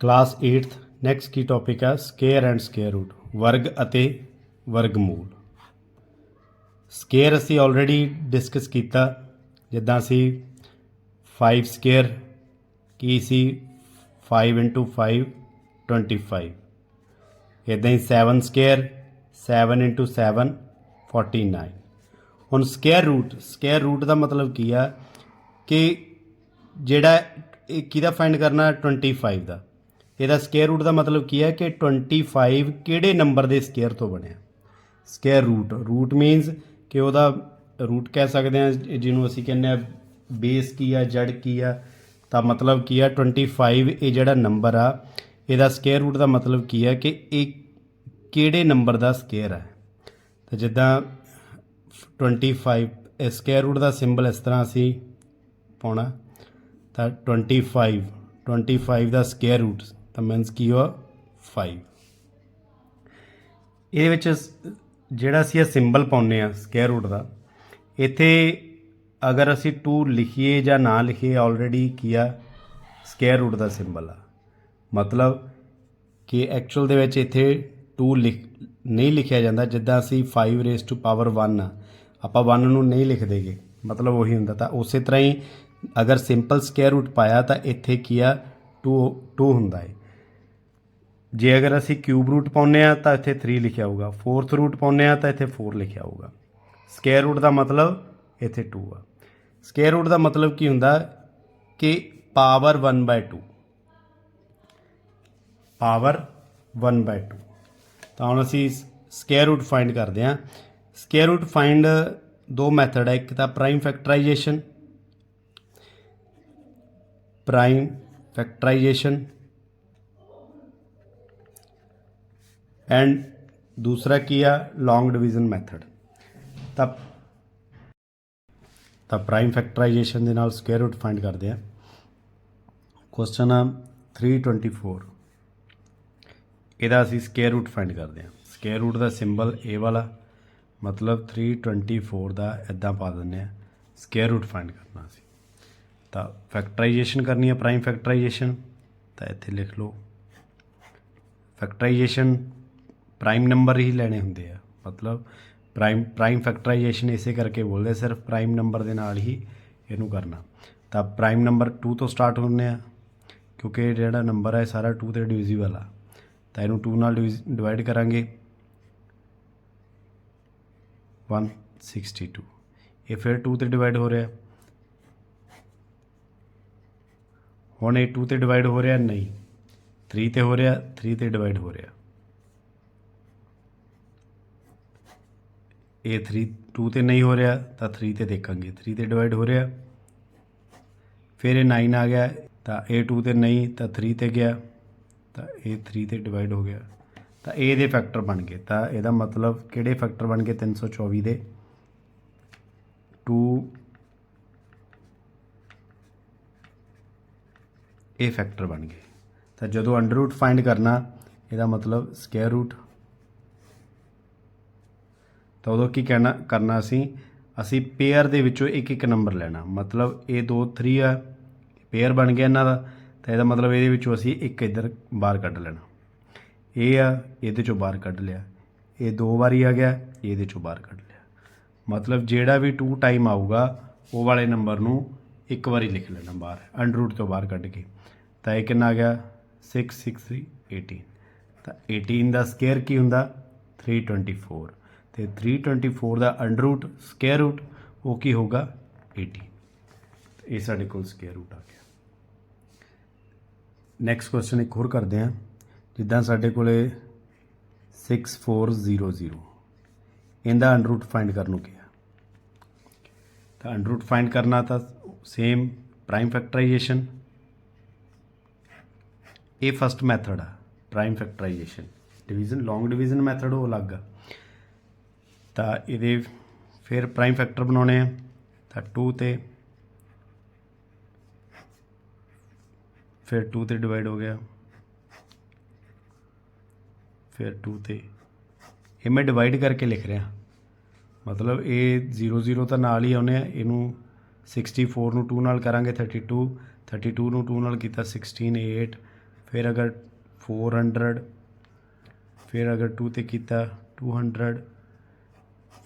Class 8th next ਕੀ topic ਹੈ? Square and square root, ਵਰਗ ਅਤੇ ਵਰਗਮੂਲ। ਸਕੇਅਰ ਅਸੀਂ ਆਲਰੇਡੀ ਡਿਸਕਸ ਕੀਤਾ, ਜਿੱਦਾਂ ਅਸੀਂ 5 ਸਕੇਅਰ, ਕੀ ਸੀ? 5 5 25 ਇਦਾਂ ਹੀ 7 ਸਕੁਅਰ 7 7 49 ਹੁਣ ਸਕੇਅਰ ਰੂਟ ਸਕੇਅਰ ਰੂਟ ਦਾ ਮਤਲਬ ਕੀ ਆ? ਕਿ ਜਿਹੜਾ ਇਹ ਕਿਹਦਾ ਫਾਈਂਡ ਕਰਨਾ? 25 ਦਾ। ਇਹਦਾ ਸਕੁਅਰ ਰੂਟ ਦਾ ਮਤਲਬ ਕੀ ਹੈ ਕਿ 25 ਕਿਹੜੇ ਨੰਬਰ ਦੇ ਸਕੁਅਰ ਤੋਂ ਬਣਿਆ? ਸਕੁਅਰ ਰੂਟ ਰੂਟ ਮੀਨਸ ਕਿ ਉਹਦਾ ਰੂਟ ਕਹਿ ਸਕਦੇ ਹਾਂ ਜਿਹਨੂੰ ਅਸੀਂ ਕਹਿੰਦੇ ਆ ਬੇਸ ਕੀ ਆ ਜੜ ਕੀ ਆ, ਤਾਂ ਮਤਲਬ ਕੀ ਆ 25 ਇਹ ਜਿਹੜਾ ਨੰਬਰ ਆ, ਇਹਦਾ ਸਕੁਅਰ ਰੂਟ ਦਾ ਮਤਲਬ ਕੀ ਆ ਕਿ ਇਹ ਕਿਹੜੇ ਨੰਬਰ ਦਾ ਸਕੁਅਰ ਹੈ? ਤਾਂ ਜਿੱਦਾਂ 25 ਇਹ ਸਕੁਅਰ ਰੂਟ ਦਾ ਸਿੰਬਲ ਇਸ ਤਰ੍ਹਾਂ ਅਸੀਂ ਪਾਉਣਾ, ਤਾਂ 25 25 ਦਾ ਸਕੁਅਰ ਰੂਟ ਤਾਂ ਮੀਨਸ ਕੀ ਹੋਆ 5 ਇਹਦੇ ਵਿੱਚ ਜਿਹੜਾ ਅਸੀਂ ਇਹ ਸਿੰਬਲ ਪਾਉਂਦੇ ਆ ਸਕੁਅਰ ਰੂਟ ਦਾ, ਇੱਥੇ ਅਗਰ ਅਸੀਂ 2 ਲਿਖੀਏ ਜਾਂ ਨਾ ਲਿਖੀਏ ਆਲਰੇਡੀ ਕੀ ਆ ਸਕੁਅਰ ਰੂਟ ਦਾ ਸਿੰਬਲ ਆ। ਮਤਲਬ ਕਿ ਐਕਚੁਅਲ ਦੇ ਵਿੱਚ ਇੱਥੇ 2 ਲਿਖ, ਨਹੀਂ ਲਿਖਿਆ ਜਾਂਦਾ, ਜਿੱਦਾਂ ਅਸੀਂ 5 ਰੇਸ ਟੂ ਪਾਵਰ 1 ਆ। ਆਪਾਂ 1 ਨੂੰ ਨਹੀਂ ਲਿਖਦੇਗੇ ਮਤਲਬ ਉਹੀ ਹੁੰਦਾ। ਤਾਂ ਉਸੇ ਤਰ੍ਹਾਂ ਹੀ ਅਗਰ ਸਿੰਪਲ ਸਕੁਅਰ ਰੂਟ ਪਾਇਆ, ਤਾਂ ਇੱਥੇ ਕੀ ਆ 2 2 ਹੁੰਦਾ ਹੈ। ਜੇ ਅਗਰ ਅਸੀਂ ਕਿਊਬ ਰੂਟ ਪਾਉਂਦੇ ਆ ਤਾਂ ਇੱਥੇ 3 ਲਿਖਿਆ ਹੋਊਗਾ। ਫੋਰਥ ਰੂਟ ਪਾਉਂਦੇ ਆ ਤਾਂ ਇੱਥੇ 4 ਲਿਖਿਆ ਹੋਊਗਾ। ਸਕੁਅਰ ਰੂਟ ਦਾ ਮਤਲਬ ਇੱਥੇ 2 ਆ। ਸਕੁਅਰ ਰੂਟ ਦਾ ਮਤਲਬ ਕੀ ਹੁੰਦਾ ਕਿ ਪਾਵਰ 1/2 ਪਾਵਰ 1/2 ਤਾਂ ਹੁਣ ਅਸੀਂ ਸਕੁਅਰ ਰੂਟ ਫਾਈਂਡ ਕਰਦੇ ਹਾਂ। ਸਕੁਅਰ ਰੂਟ ਫਾਈਂਡ ਦੋ ਮੈਥਡ ਹੈ ਇੱਕ ਤਾਂ prime factorisation prime factorisation and ਦੂਸਰਾ ਕੀ ਆ ਲੌਂਗ ਡਿਵੀਜ਼ਨ ਮੈਥਡ ਤਾਂ ਤਾਂ ਪ੍ਰਾਈਮ ਫੈਕਟਰਾਈਜੇਸ਼ਨ ਦੇ ਨਾਲ ਸਕੁਅਰ ਰੂਟ ਫਾਈਂਡ ਕਰਦੇ ਆ ਕੁਐਸਚਨ ਆ 324 ਇਹਦਾ ਅਸੀਂ ਸਕੁਅਰ ਰੂਟ ਫਾਈਂਡ ਕਰਦੇ ਹਾਂ ਸਕੁਅਰ ਰੂਟ ਦਾ ਸਿੰਬਲ ਇਹ ਵਾਲਾ ਮਤਲਬ 324 ਦਾ ਇਦਾਂ ਪਾ ਦਿੰਦੇ ਆ ਸਕੁਅਰ ਰੂਟ ਫਾਈਂਡ ਕਰਨਾ ਸੀ ਤਾਂ ਫੈਕਟਰਾਈਜੇਸ਼ਨ ਕਰਨੀ ਹੈ ਪ੍ਰਾਈਮ ਫੈਕਟਰਾਈਜੇਸ਼ਨ ਤਾਂ ਇੱਥੇ ਲਿਖ ਲਓ ਫੈਕਟਰਾਈਜੇਸ਼ਨ ਪ੍ਰਾਈਮ ਨੰਬਰ ਹੀ ਲੈਣੇ ਹੁੰਦੇ ਆ। ਮਤਲਬ ਪ੍ਰਾਈਮ ਪ੍ਰਾਈਮ ਫੈਕਟਰਾਈਜੇਸ਼ਨ ਇਸੇ ਕਰਕੇ ਬੋਲਦੇ ਸਿਰਫ ਪ੍ਰਾਈਮ ਨੰਬਰ ਦੇ ਨਾਲ ਹੀ ਇਹਨੂੰ ਕਰਨਾ। ਤਾਂ ਪ੍ਰਾਈਮ ਨੰਬਰ 2 ਤੋਂ ਸਟਾਰਟ ਹੁੰਦੇ ਆ, ਕਿਉਂਕਿ ਜਿਹੜਾ ਨੰਬਰ ਹੈ ਸਾਰਾ 2 ਤੇ ਡਿਵੀਜ਼ੀਬਲ ਆ। ਤਾਂ ਇਹਨੂੰ 2 ਨਾਲ ਡਿਵਾਈਡ ਕਰਾਂਗੇ। 162 ਇਹ ਫਿਰ 2 ਤੇ ਡਿਵਾਈਡ ਹੋ ਰਿਹਾ। ਹੁਣ ਇਹ 2 ਤੇ ਡਿਵਾਈਡ ਹੋ ਰਿਹਾ, ਨਹੀਂ। 3 ਤੇ ਹੋ ਰਿਹਾ 3 ਤੇ ਡਿਵਾਈਡ ਹੋ ਰਿਹਾ। ਇਹ 3 2 ਤੇ ਨਹੀਂ ਹੋ ਰਿਹਾ, ਤਾਂ 3 ਤੇ ਦੇਖਾਂਗੇ। 3 ਤੇ ਡਿਵਾਈਡ ਹੋ ਰਿਹਾ। ਫਿਰ ਇਹ 9 ਆ ਗਿਆ, ਤਾਂ ਇਹ 2 ਤੇ ਨਹੀਂ, ਤਾਂ 3 ਤੇ ਗਿਆ, ਤਾਂ ਇਹ 3 ਤੇ ਡਿਵਾਈਡ ਹੋ ਗਿਆ। ਤਾਂ ਇਹ ਦੇ ਫੈਕਟਰ ਬਣ ਗਏ। ਤਾਂ ਇਹਦਾ ਮਤਲਬ ਕਿਹੜੇ ਫੈਕਟਰ ਬਣ ਗਏ? 324 ਦੇ। 2 ਇਹ ਫੈਕਟਰ ਬਣ ਗਏ। ਤਾਂ ਜਦੋਂ ਅੰਡਰ ਰੂਟ ਫਾਈਂਡ ਕਰਨਾ, ਇਹਦਾ ਮਤਲਬ ਸਕੁਅਰ ਰੂਟ ਤਾਂ ਉਦੋਂ ਕੀ ਕਹਿਣਾ, ਕਰਨਾ ਸੀ? ਅਸੀਂ ਪੇਅਰ ਦੇ ਵਿੱਚੋਂ ਇੱਕ ਇੱਕ ਨੰਬਰ ਲੈਣਾ। ਮਤਲਬ ਇਹ 2 3 ਆ ਪੇਅਰ ਬਣ ਗਿਆ ਇਹਨਾਂ ਦਾ, ਤਾਂ ਇਹਦਾ ਮਤਲਬ ਇਹਦੇ ਵਿੱਚੋਂ ਅਸੀਂ ਇੱਕ ਇੱਧਰ ਬਾਹਰ ਕੱਢ ਲੈਣਾ। ਇਹ ਆ, ਇਹਦੇ ਚੋਂ ਬਾਹਰ ਕੱਢ ਲਿਆ। ਇਹ ਦੋ ਵਾਰੀ ਆ ਗਿਆ, ਇਹਦੇ ਚੋਂ ਬਾਹਰ ਕੱਢ ਲਿਆ। ਮਤਲਬ ਜਿਹੜਾ ਵੀ 2 ਟਾਈਮ ਆਊਗਾ, ਉਹ ਵਾਲੇ ਨੰਬਰ ਨੂੰ ਇੱਕ ਵਾਰੀ ਲਿਖ ਲੈਣਾ ਬਾਹਰ ਅੰਡਰ ਰੂਟ ਤੋਂ ਬਾਹਰ ਕੱਢ ਕੇ। ਤਾਂ ਇਹ ਕਿੰਨਾ ਆ ਗਿਆ? 6 6 3 18 ਤਾਂ 18 ਦਾ ਸਕੁਅਰ ਕੀ ਹੁੰਦਾ? 324 ਤੇ 324 ਦਾ ਅੰਡਰ ਰੂਟ ਸਕੁਅਰ ਰੂਟ ਉਹ ਕੀ ਹੋਗਾ 18 ਇਹ ਸਾਡੇ ਕੋਲ ਸਕੁਅਰ ਰੂਟ ਆ ਗਿਆ। ਨੈਕਸਟ ਕੁਐਸਚਨ ਇੱਕ ਹੋਰ ਕਰਦੇ ਹਾਂ। ਜਿੱਦਾਂ ਸਾਡੇ ਕੋਲੇ 6400 ਇਹਦਾ ਅੰਡਰ ਰੂਟ ਫਾਈਂਡ ਕਰਨ ਨੂੰ ਕਿਹਾ। ਤਾਂ ਅੰਡਰ ਰੂਟ ਫਾਈਂਡ ਕਰਨਾ ਤਾਂ ਸੇਮ ਪ੍ਰਾਈਮ ਫੈਕਟਰਾਈਜੇਸ਼ਨ ਇਹ ਫਸਟ ਮੈਥਡ ਆ prime factorization division long division method ਉਹ ਅਲੱਗ ਆ। ਤਾਂ ਇਹਦੇ ਫਿਰ ਪ੍ਰਾਈਮ ਫੈਕਟਰ ਬਣਾਉਣੇ ਆ, ਤਾਂ 2 ਤੇ ਫਿਰ 2 ਤੇ ਡਿਵਾਈਡ ਹੋ ਗਿਆ। ਫਿਰ 2 ਤੇ ਇਹ ਮੈਂ ਡਿਵਾਈਡ ਕਰਕੇ ਲਿਖ ਰਿਹਾ। ਮਤਲਬ ਇਹ 0 0 ਤਾਂ ਨਾਲ ਹੀ ਆਉਨੇ ਆ, ਇਹਨੂੰ 64 ਨੂੰ 2 ਨਾਲ ਕਰਾਂਗੇ 32 32 ਨੂੰ 2 ਨਾਲ ਕੀਤਾ 16 8 ਫਿਰ ਅਗਰ 400 ਫਿਰ ਅਗਰ 2 ਤੇ ਕੀਤਾ 200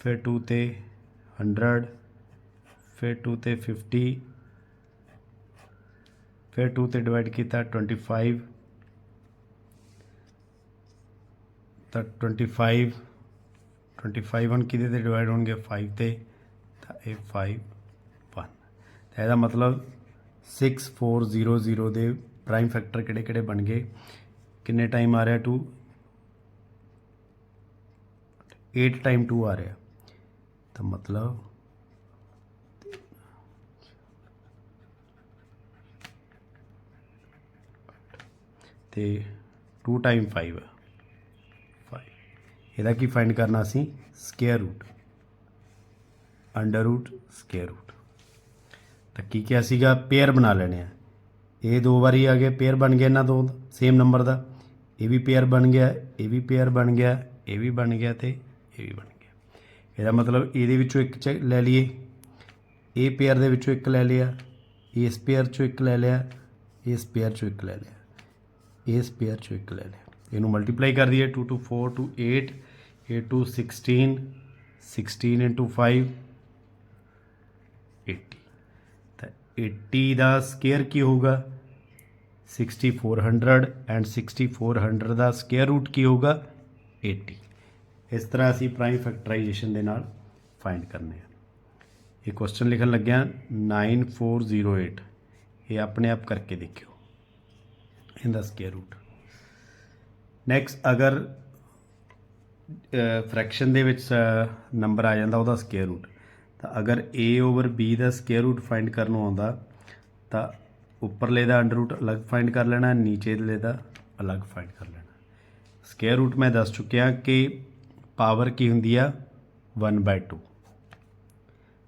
ਫਿਰ 2 ਤੇ 100 ਫਿਰ 2 ਤੇ 50 ਫਿਰ 2 ਤੇ ਡਿਵਾਈਡ ਕੀਤਾ 25 ਤਾਂ 25 25 ਹੁਣ ਕਿਹਦੇ ਤੇ ਡਿਵਾਈਡ ਹੋਣਗੇ? 5 ਤੇ, ਤਾਂ ਇਹ 5 1 ਤਾਂ ਇਹਦਾ ਮਤਲਬ 6400 ਦੇ ਪ੍ਰਾਈਮ ਫੈਕਟਰ ਕਿਹੜੇ ਕਿਹੜੇ ਬਣ ਗਏ? ਕਿੰਨੇ ਟਾਈਮ ਆ ਰਿਹਾ 2 8 ਟਾਈਮ 2 ਆ ਰਿਹਾ। ਤਾਂ ਮਤਲਬ? ਤੇ 2 ਟਾਈਮ 5 ਆ 5 ਇਹਦਾ ਕੀ ਫਾਈਂਡ ਕਰਨਾ ਅਸੀਂ square root under root square root ਤਾਂ ਕੀ ਕਿਹਾ ਸੀਗਾ? ਪੇਅਰ ਬਣਾ ਲੈਣੇ ਆ। ਇਹ ਦੋ ਵਾਰੀ ਆ ਗਏ ਪੇਅਰ ਬਣ ਗਿਆ ਇਹਨਾਂ ਦੋ ਸੇਮ ਨੰਬਰ ਦਾ। ਇਹ ਵੀ ਪੇਅਰ ਬਣ ਗਿਆ, ਇਹ ਵੀ ਪੇਅਰ ਬਣ ਗਿਆ, ਇਹ ਵੀ ਬਣ ਗਿਆ ਤੇ ਇਹ ਵੀ ਬਣ ਗਿਆ। ਇਹਦਾ ਮਤਲਬ ਇਹਦੇ ਵਿੱਚੋਂ ਇੱਕ ਚ ਲੈ ਲਈਏ। ਇਹ ਪੇਅਰ ਦੇ ਵਿੱਚੋਂ ਇੱਕ ਲੈ ਲਿਆ। ਇਸ ਪੇਅਰ ਚੋਂ ਇੱਕ ਲੈ ਲਿਆ। ਇਸ ਪੇਅਰ ਚੋਂ ਇੱਕ ਲੈ ਲਿਆ। ਇਸ ਪੇਅਰ ਚੋਂ ਇੱਕ ਲੈ ਲਿਆ। ਇਹਨੂੰ ਮਲਟੀਪਲਾਈ ਕਰ ਦਈਏ। 2 ਟੂ 4 ਟੂ 8 8 ਟੂ 16 16 ਇਨਟੂ 5 80 ਤਾਂ 80 ਦਾ ਸਕੁਅਰ ਕੀ ਹੋਊਗਾ? 6400 ਐਂਡ 6400 ਦਾ ਸਕੁਅਰ ਰੂਟ ਕੀ ਹੋਊਗਾ? 80 ਇਸ ਤਰ੍ਹਾਂ ਅਸੀਂ ਪ੍ਰਾਈਮ ਫੈਕਟਰਾਈਜੇਸ਼ਨ ਦੇ ਨਾਲ ਫਾਈਂਡ ਕਰਨੇ ਆ। ਇਹ ਕੁਐਸਚਨ ਲਿਖਣ ਲੱਗਿਆ 9408 ਇਹ ਆਪਣੇ ਆਪ ਕਰਕੇ ਦੇਖਿਓ। ਇਹਦਾ ਸਕੁਅਰ ਰੂਟ ਨੈਕਸਟ ਅਗਰ ਫ੍ਰੈਕਸ਼ਨ ਦੇ ਵਿੱਚ ਨੰਬਰ ਆ ਜਾਂਦਾ, ਉਹਦਾ ਸਕੁਅਰ ਰੂਟ ਤਾਂ ਅਗਰ a ਓਵਰ b ਦਾ ਸਕੁਅਰ ਰੂਟ ਫਾਈਂਡ ਕਰਨ ਨੂੰ ਆਉਂਦਾ, ਤਾਂ ਉੱਪਰਲੇ ਦਾ ਅੰਡਰ ਰੂਟ ਅਲੱਗ ਫਾਈਂਡ ਕਰ ਲੈਣਾ, ਨੀਚੇਲੇ ਦਾ ਅਲੱਗ ਫਾਈਂਡ ਕਰ ਲੈਣਾ। ਸਕੁਅਰ ਰੂਟ ਮੈਂ ਦੱਸ ਚੁੱਕਿਆ ਕਿ ਪਾਵਰ ਕੀ ਹੁੰਦੀ ਆ? 1/2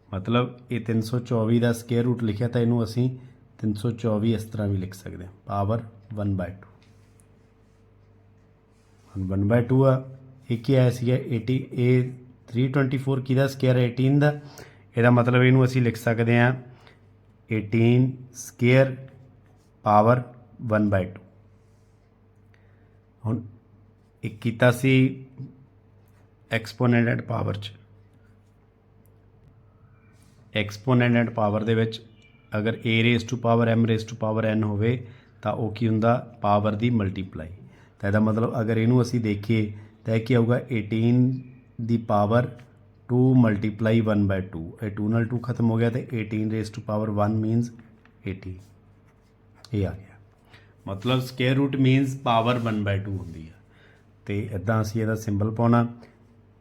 ਮਤਲਬ ਇਹ 324 ਦਾ ਸਕੁਅਰ ਰੂਟ ਲਿਖਿਆ ਤਾਂ ਇਹਨੂੰ ਅਸੀਂ 324 ਇਸ ਤਰ੍ਹਾਂ ਵੀ ਲਿਖ ਸਕਦੇ ਹਾਂ। ਪਾਵਰ 1/2 ਹੁਣ 1/2 ਆ, ਇਹ ਕੀ ਆਇਆ ਸੀਗਾ? 80 ਇਹ 324 ਕਿਹਦਾ ਸਕੁਅਰ 18 ਦਾ। ਇਹਦਾ ਮਤਲਬ ਇਹਨੂੰ ਅਸੀਂ ਲਿਖ ਸਕਦੇ ਹਾਂ 18 ਸਕੁਅਰ ਪਾਵਰ 1/2 ਹੁਣ ਇੱਕ ਕੀਤਾ ਸੀ ਐਕਸਪੋਨੈਂਟ ਐਂਡ ਪਾਵਰ ਚ। ਐਕਸਪੋਨੈਂਟ ਐਂਡ ਪਾਵਰ ਦੇ ਵਿੱਚ ਅਗਰ a raise to power m raise to power n ਹੋਵੇ, ਤਾਂ ਉਹ ਕੀ ਹੁੰਦਾ? ਪਾਵਰ ਦੀ ਮਲਟੀਪਲਾਈ ਤਾਂ ਇਹਦਾ ਮਤਲਬ ਅਗਰ ਇਹਨੂੰ ਅਸੀਂ ਦੇਖੀਏ, ਤਾਂ ਇਹ ਕੀ ਆਊਗਾ? 18 ਦੀ ਪਾਵਰ 2 ਮਲਟੀਪਲਾਈ 1/2 ਇਹ 2 ਨਾਲ 2 ਖਤਮ ਹੋ ਗਿਆ ਤੇ 18 ਰੇਜ਼ ਟੂ ਪਾਵਰ 1 ਮੀਨਸ 80 ਇਹ ਆ ਗਿਆ। ਮਤਲਬ ਸਕੁਅਰ ਰੂਟ ਮੀਨਸ ਪਾਵਰ 1/2 ਹੁੰਦੀ ਆ। ਤੇ ਇਦਾਂ ਅਸੀਂ ਇਹਦਾ ਸਿੰਬਲ ਪਾਉਣਾ।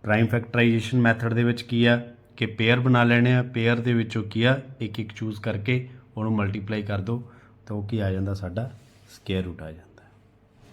ਪ੍ਰਾਈਮ ਫੈਕਟਰਾਈਜੇਸ਼ਨ ਮੈਥਡ ਦੇ ਵਿੱਚ ਕੀ ਆ? ਕਿ ਪੇਅਰ ਬਣਾ ਲੈਣੇ ਆ। ਪੇਅਰ ਦੇ ਵਿੱਚੋਂ ਕੀ ਆ? ਇੱਕ ਇੱਕ ਚੂਜ਼ ਕਰਕੇ ਉਹਨੂੰ ਮਲਟੀਪਲਾਈ ਕਰ ਦਿਓ ਤਾਂ ਉਹ ਕੀ ਆ ਜਾਂਦਾ? ਸਾਡਾ ਸਕੁਅਰ ਰੂਟ ਆ ਜਾਂਦਾ।